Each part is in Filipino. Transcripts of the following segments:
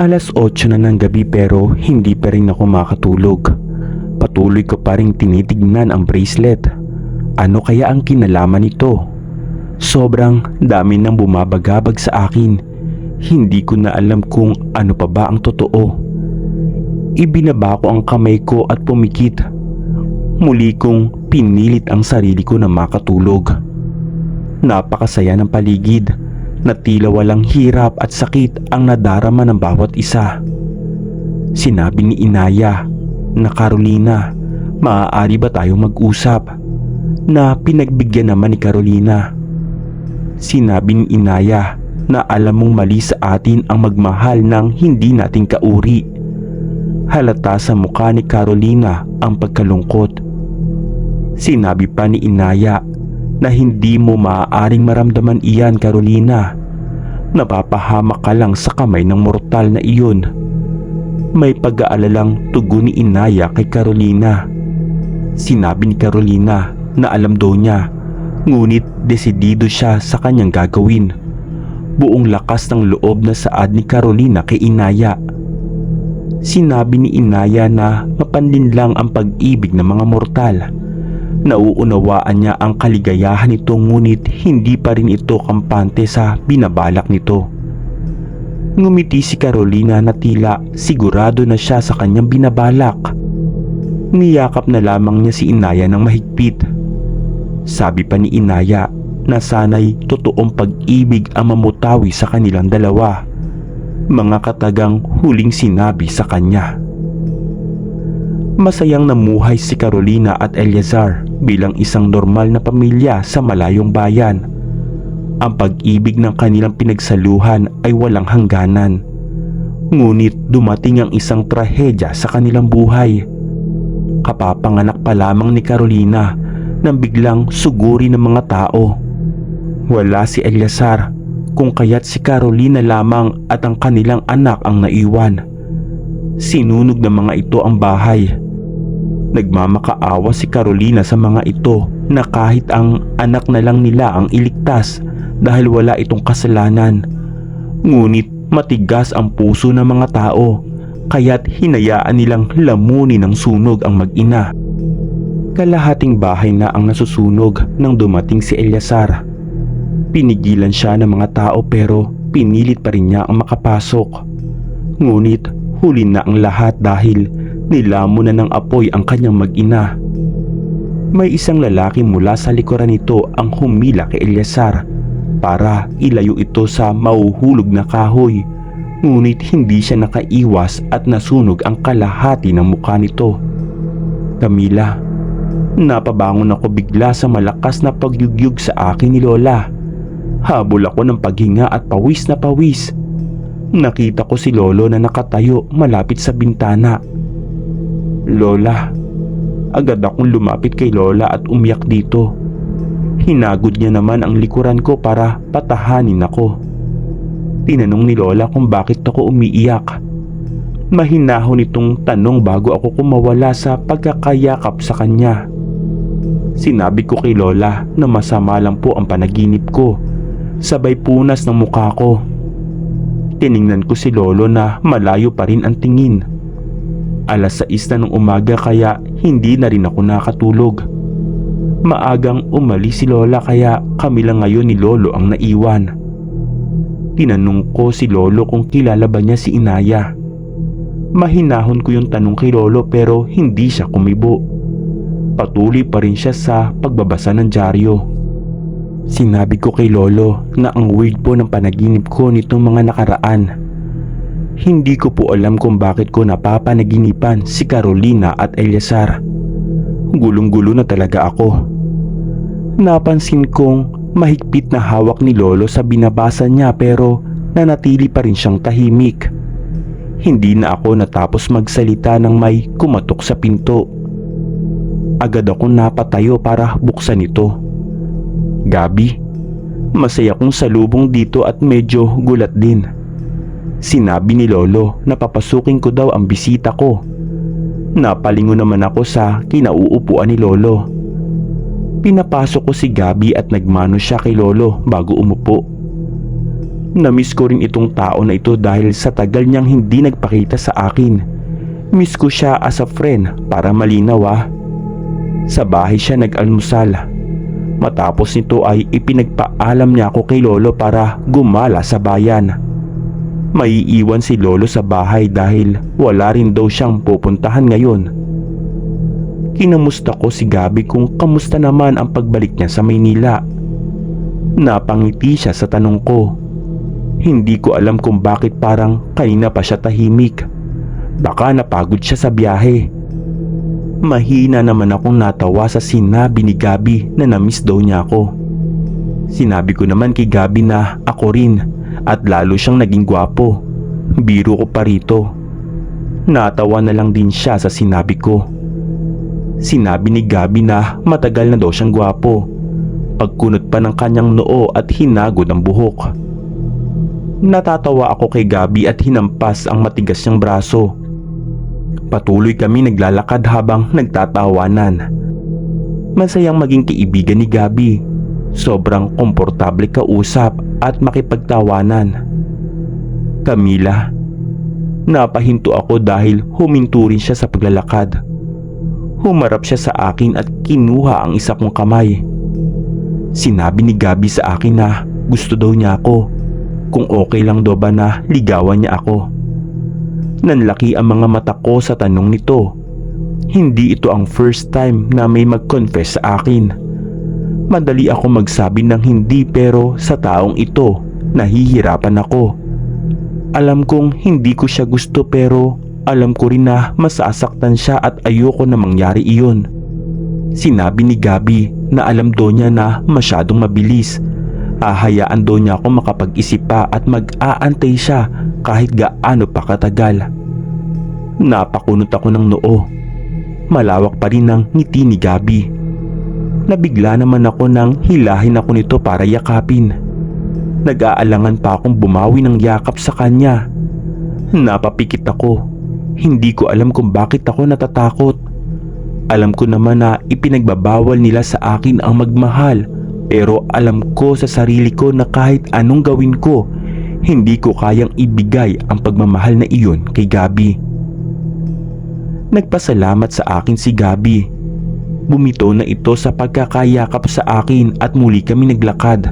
Alas 8 na ng gabi pero hindi pa rin ako makatulog. Patuloy ko pa rin tinitignan ang bracelet. Ano kaya ang kinalaman nito? Sobrang dami nang bumabagabag sa akin. Hindi ko na alam kung ano pa ba ang totoo. Ibinaba ko ang kamay ko at pumikit. Muli kong pinilit ang sarili ko na makatulog. Napakasaya ng paligid na tila walang hirap at sakit ang nadarama ng bawat isa. Sinabi ni Inaya na Carolina, maaari ba tayong mag-usap? Na pinagbigyan naman ni Carolina. Sinabi ni Inaya na alam mong mali sa atin ang magmahal ng hindi nating kauri. Halata sa mukha ni Carolina ang pagkalungkot. Sinabi pa ni Inaya na hindi mo maaaring maramdaman iyan Carolina. Napapahamak ka lang sa kamay ng mortal na iyon. May pag-aalalang tugon ni Inaya kay Carolina. Sinabi ni Carolina na alam daw niya ngunit desidido siya sa kanyang gagawin. Buong lakas ng loob na saad ni Carolina kay Inaya. Sinabi ni Inaya na mapanlin lang ang pag-ibig ng mga mortal Nauunawaan niya ang kaligayahan nito ngunit hindi pa rin ito kampante sa binabalak nito. Ngumiti si Carolina na tila sigurado na siya sa kanyang binabalak. Niyakap na lamang niya si Inaya ng mahigpit. Sabi pa ni Inaya na sana'y totoong pag-ibig ang mamutawi sa kanilang dalawa. Mga katagang huling sinabi sa kanya. Masayang namuhay si Carolina at Eleazar bilang isang normal na pamilya sa malayong bayan. Ang pag-ibig ng kanilang pinagsaluhan ay walang hangganan. Ngunit dumating ang isang trahedya sa kanilang buhay. Kapapanganak pa lamang ni Carolina nang biglang suguri ng mga tao. Wala si Eleazar kung kaya't si Carolina lamang at ang kanilang anak ang naiwan. Sinunog ng mga ito ang bahay Nagmamakaawa si Carolina sa mga ito na kahit ang anak na lang nila ang iligtas dahil wala itong kasalanan. Ngunit matigas ang puso ng mga tao kaya't hinayaan nilang lamunin ng sunog ang mag-ina. Kalahating bahay na ang nasusunog nang dumating si Eliasar. Pinigilan siya ng mga tao pero pinilit pa rin niya ang makapasok. Ngunit huli na ang lahat dahil Nilamon na ng apoy ang kanyang mag-ina. May isang lalaki mula sa likuran nito ang humila kay Eliasar para ilayo ito sa mauhulog na kahoy. Ngunit hindi siya nakaiwas at nasunog ang kalahati ng mukha nito. Camila, napabangon ako bigla sa malakas na pagyugyug sa akin ni Lola. Habol ako ng paghinga at pawis na pawis. Nakita ko si Lolo na nakatayo malapit sa bintana Lola, agad akong lumapit kay Lola at umiyak dito. Hinagod niya naman ang likuran ko para patahanin ako. Tinanong ni Lola kung bakit ako umiiyak. Mahinahon itong tanong bago ako kumawala sa pagkakayakap sa kanya. Sinabi ko kay Lola na masama lang po ang panaginip ko. Sabay punas ng mukha ko. Tiningnan ko si Lolo na malayo pa rin ang tingin. Alas 6 na ng umaga kaya hindi na rin ako nakatulog. Maagang umalis si Lola kaya kami lang ngayon ni Lolo ang naiwan. Tinanong ko si Lolo kung kilala ba niya si Inaya. Mahinahon ko yung tanong kay Lolo pero hindi siya kumibo. Patuloy pa rin siya sa pagbabasa ng dyaryo. Sinabi ko kay Lolo na ang weird po ng panaginip ko nitong mga nakaraan hindi ko po alam kung bakit ko napapanaginipan si Carolina at Eliasar. Gulong-gulo na talaga ako. Napansin kong mahigpit na hawak ni Lolo sa binabasa niya pero nanatili pa rin siyang tahimik. Hindi na ako natapos magsalita nang may kumatok sa pinto. Agad akong napatayo para buksan ito. Gabi, masaya kong salubong dito at medyo gulat din. Sinabi ni Lolo na papasukin ko daw ang bisita ko. Napalingo naman ako sa kinauupuan ni Lolo. Pinapasok ko si Gabi at nagmano siya kay Lolo bago umupo. Namiss ko rin itong tao na ito dahil sa tagal niyang hindi nagpakita sa akin. Miss ko siya as a friend para malinaw ah. Sa bahay siya nag-almusal. Matapos nito ay ipinagpaalam niya ako kay Lolo para gumala sa bayan. Maiiwan si Lolo sa bahay dahil wala rin daw siyang pupuntahan ngayon. Kinamusta ko si Gabi kung kamusta naman ang pagbalik niya sa Maynila. Napangiti siya sa tanong ko. Hindi ko alam kung bakit parang kanina pa siya tahimik. Baka napagod siya sa biyahe. Mahina naman akong natawa sa sinabi ni Gabi na namiss daw niya ako. Sinabi ko naman kay Gabi na ako rin at lalo siyang naging gwapo. Biro ko pa rito. Natawa na lang din siya sa sinabi ko. Sinabi ni Gabi na matagal na daw siyang gwapo. Pagkunot pa ng kanyang noo at hinagod ang buhok. Natatawa ako kay Gabi at hinampas ang matigas niyang braso. Patuloy kami naglalakad habang nagtatawanan. Masayang maging kaibigan ni Gabi. Sobrang komportable kausap at makipagtawanan. Camila, napahinto ako dahil huminto rin siya sa paglalakad. Humarap siya sa akin at kinuha ang isa kong kamay. Sinabi ni Gabi sa akin na gusto daw niya ako kung okay lang daw ba na ligawan niya ako. Nanlaki ang mga mata ko sa tanong nito. Hindi ito ang first time na may mag-confess sa akin. Madali ako magsabi ng hindi pero sa taong ito, nahihirapan ako. Alam kong hindi ko siya gusto pero alam ko rin na masasaktan siya at ayoko na mangyari iyon. Sinabi ni Gabi na alam do niya na masyadong mabilis. Ahayaan do niya ako makapag-isip pa at mag-aantay siya kahit gaano pa katagal. Napakunot ako ng noo. Malawak pa rin ang ngiti ni Gabi. Nabigla naman ako nang hilahin ako nito para yakapin. Nag-aalangan pa akong bumawi ng yakap sa kanya. Napapikit ako. Hindi ko alam kung bakit ako natatakot. Alam ko naman na ipinagbabawal nila sa akin ang magmahal pero alam ko sa sarili ko na kahit anong gawin ko, hindi ko kayang ibigay ang pagmamahal na iyon kay Gabi. Nagpasalamat sa akin si Gabi. Bumito na ito sa pagkakayakap sa akin at muli kami naglakad.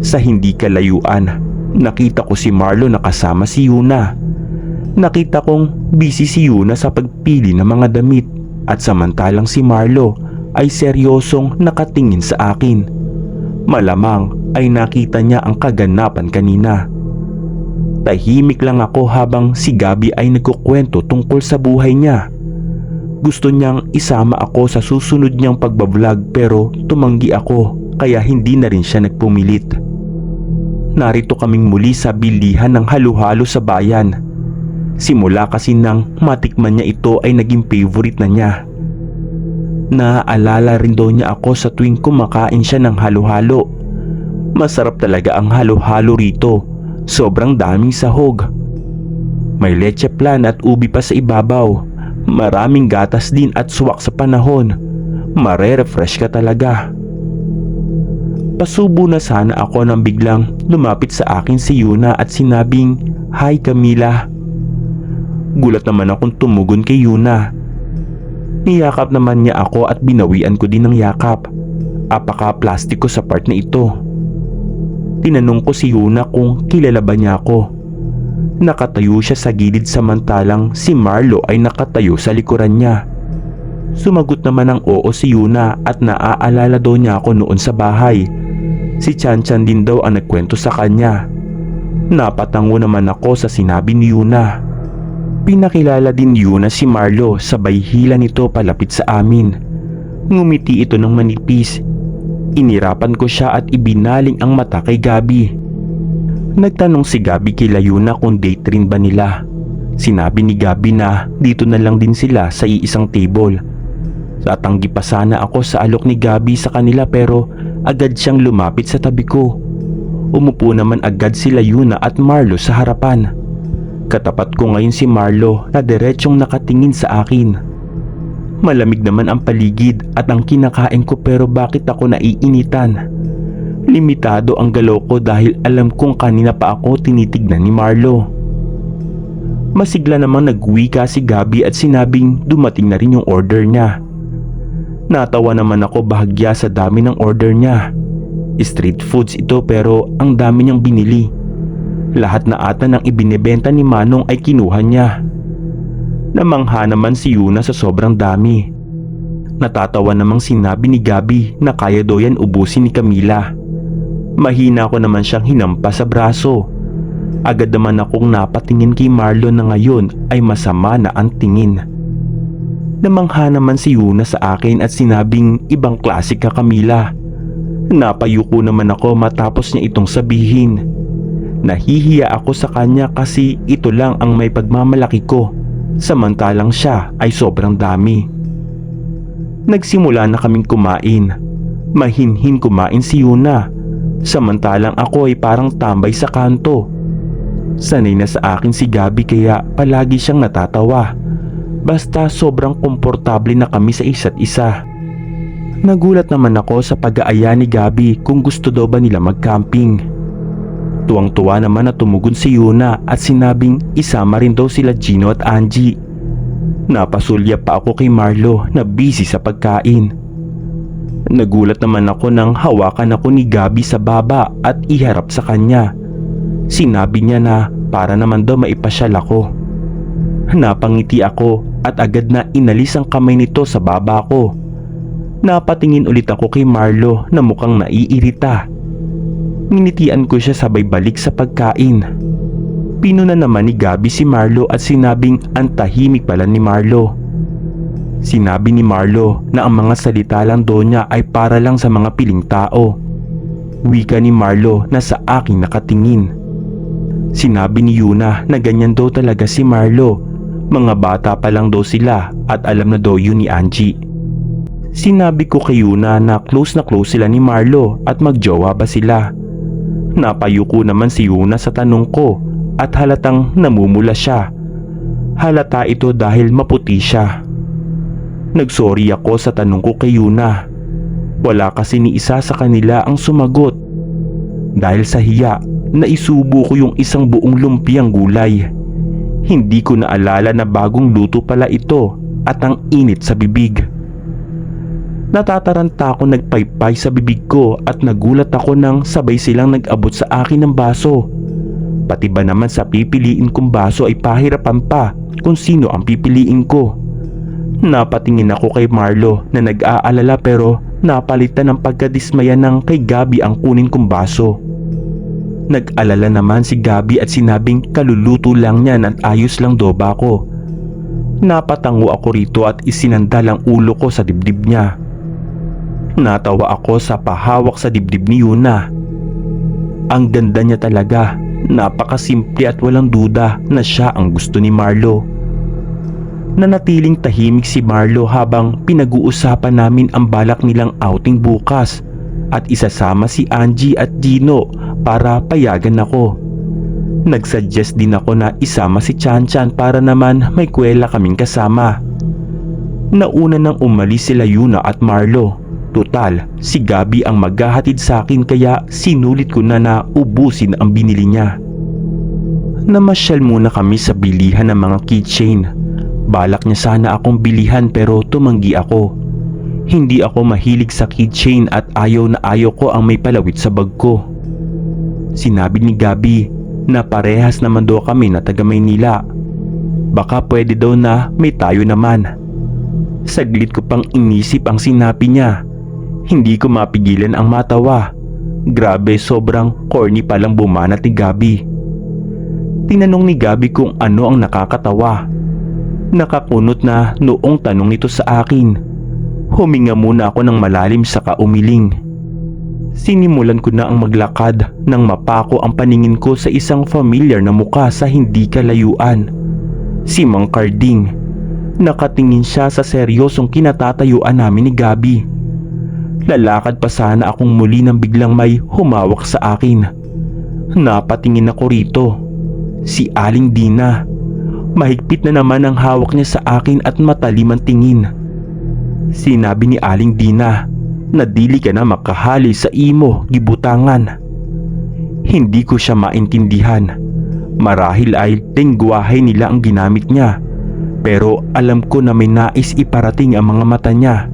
Sa hindi kalayuan, nakita ko si Marlo na kasama si Yuna. Nakita kong busy si Yuna sa pagpili ng mga damit at samantalang si Marlo ay seryosong nakatingin sa akin. Malamang ay nakita niya ang kaganapan kanina. Tahimik lang ako habang si Gabi ay nagkukwento tungkol sa buhay niya. Gusto niyang isama ako sa susunod niyang pagbablog pero tumanggi ako kaya hindi na rin siya nagpumilit. Narito kaming muli sa bilihan ng halo-halo sa bayan. Simula kasi nang matikman niya ito ay naging favorite na niya. Naaalala rin daw niya ako sa tuwing kumakain siya ng halo-halo. Masarap talaga ang halo-halo rito. Sobrang daming sahog. May leche plan at ubi pa sa ibabaw. Maraming gatas din at suwak sa panahon. Mare-refresh ka talaga. Pasubo na sana ako nang biglang lumapit sa akin si Yuna at sinabing, Hi Camila. Gulat naman akong tumugon kay Yuna. Niyakap naman niya ako at binawian ko din ng yakap. Apaka plastiko sa part na ito. Tinanong ko si Yuna kung kilala ba niya ako. Nakatayo siya sa gilid samantalang si Marlo ay nakatayo sa likuran niya. Sumagot naman ng oo si Yuna at naaalala daw niya ako noon sa bahay. Si Chan Chan din daw ang nagkwento sa kanya. Napatango naman ako sa sinabi ni Yuna. Pinakilala din Yuna si Marlo sabay hila nito palapit sa amin. Ngumiti ito ng manipis. Inirapan ko siya at ibinaling ang mata kay Gabi. Nagtanong si Gabi kila Yuna kung date rin ba nila. Sinabi ni Gabi na dito na lang din sila sa iisang table. Tatanggi pa sana ako sa alok ni Gabi sa kanila pero agad siyang lumapit sa tabi ko. Umupo naman agad sila Yuna at Marlo sa harapan. Katapat ko ngayon si Marlo na diretsyong nakatingin sa akin. Malamig naman ang paligid at ang kinakain ko pero bakit ako naiinitan? Limitado ang galaw ko dahil alam kong kanina pa ako tinitignan ni Marlo. Masigla namang nagwika si Gabi at sinabing dumating na rin yung order niya. Natawa naman ako bahagya sa dami ng order niya. Street foods ito pero ang dami niyang binili. Lahat na ata ng ibinebenta ni Manong ay kinuha niya. Namangha naman si Yuna sa sobrang dami. Natatawa namang sinabi ni Gabi na kaya daw yan ubusin ni Camila. Mahina ko naman siyang hinampa sa braso. Agad naman akong napatingin kay Marlon na ngayon ay masama na ang tingin. Namangha naman si Yuna sa akin at sinabing ibang klase ka Camila. Napayuko naman ako matapos niya itong sabihin. Nahihiya ako sa kanya kasi ito lang ang may pagmamalaki ko samantalang siya ay sobrang dami. Nagsimula na kaming kumain. Mahinhin kumain si Yuna samantalang ako ay parang tambay sa kanto. Sanay na sa akin si Gabi kaya palagi siyang natatawa. Basta sobrang komportable na kami sa isa't isa. Nagulat naman ako sa pag-aaya ni Gabi kung gusto daw ba nila mag-camping. Tuwang-tuwa naman na tumugon si Yuna at sinabing isama rin daw sila Gino at Angie. Napasulya pa ako kay Marlo na busy sa pagkain. Nagulat naman ako nang hawakan ako ni Gabi sa baba at iharap sa kanya. Sinabi niya na para naman daw maipasyal ako. Napangiti ako at agad na inalis ang kamay nito sa baba ko. Napatingin ulit ako kay Marlo na mukhang naiirita. Ninitian ko siya sabay balik sa pagkain. Pinuna naman ni Gabi si Marlo at sinabing ang tahimik pala ni Marlo. Sinabi ni Marlo na ang mga salita lang doon niya ay para lang sa mga piling tao. Wika ni Marlo na sa akin nakatingin. Sinabi ni Yuna na ganyan daw talaga si Marlo. Mga bata pa lang daw sila at alam na daw yun ni Angie. Sinabi ko kay Yuna na close na close sila ni Marlo at magjowa ba sila. Napayuko naman si Yuna sa tanong ko at halatang namumula siya. Halata ito dahil maputi siya. Nagsorry ako sa tanong ko kay Yuna. Wala kasi ni isa sa kanila ang sumagot. Dahil sa hiya, naisubo ko yung isang buong lumpiang gulay. Hindi ko naalala na bagong luto pala ito at ang init sa bibig. Natataranta ako nagpaypay sa bibig ko at nagulat ako nang sabay silang nag-abot sa akin ng baso. Pati ba naman sa pipiliin kong baso ay pahirapan pa kung sino ang pipiliin ko. Napatingin ako kay Marlo na nag-aalala pero napalitan ng pagkadismaya ng kay Gabi ang kunin kong baso. Nag-alala naman si Gabi at sinabing kaluluto lang niyan at ayos lang daw ba ako. Napatango ako rito at isinandal ang ulo ko sa dibdib niya. Natawa ako sa pahawak sa dibdib ni Yuna. Ang ganda niya talaga, napakasimple at walang duda na siya ang gusto ni Marlo. Nanatiling tahimik si Marlo habang pinag-uusapan namin ang balak nilang outing bukas at isasama si Angie at Gino para payagan ako. Nagsuggest din ako na isama si Chan Chan para naman may kwela kaming kasama. Nauna nang umalis sila Yuna at Marlo. Total, si Gabi ang maghahatid sa akin kaya sinulit ko na na ubusin ang binili niya. Namasyal muna kami sa bilihan ng mga keychain. Balak niya sana akong bilihan pero tumanggi ako. Hindi ako mahilig sa keychain at ayaw na ayaw ko ang may palawit sa bag ko. Sinabi ni Gabi na parehas naman daw kami na taga Maynila. Baka pwede daw na may tayo naman. Saglit ko pang inisip ang sinabi niya. Hindi ko mapigilan ang matawa. Grabe sobrang corny palang bumanat ni Gabi. Tinanong ni Gabi kung ano ang nakakatawa. Nakakunot na noong tanong nito sa akin. Huminga muna ako ng malalim sa kaumiling. Sinimulan ko na ang maglakad nang mapako ang paningin ko sa isang familiar na muka sa hindi kalayuan. si Mang Carding. Nakatingin siya sa seryosong kinatatayuan namin ni Gabi. Lalakad pa sana akong muli nang biglang may humawak sa akin. Napatingin ako rito. Si Aling Dina. Mahigpit na naman ang hawak niya sa akin at matalim ang tingin. Sinabi ni Aling Dina na dili ka na makahali sa imo gibutangan. Hindi ko siya maintindihan. Marahil ay lengguwahe nila ang ginamit niya. Pero alam ko na may nais iparating ang mga mata niya.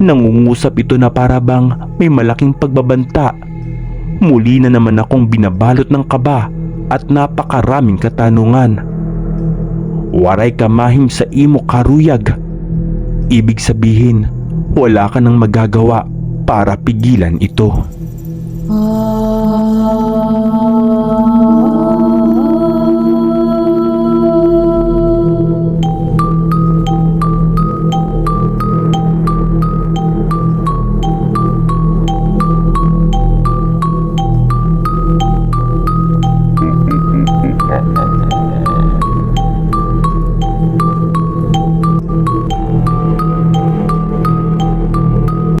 Nangungusap ito na para may malaking pagbabanta. Muli na naman akong binabalot ng kaba at napakaraming katanungan. Waray kamahim sa imo karuyag. Ibig sabihin, wala ka nang magagawa para pigilan ito. Ah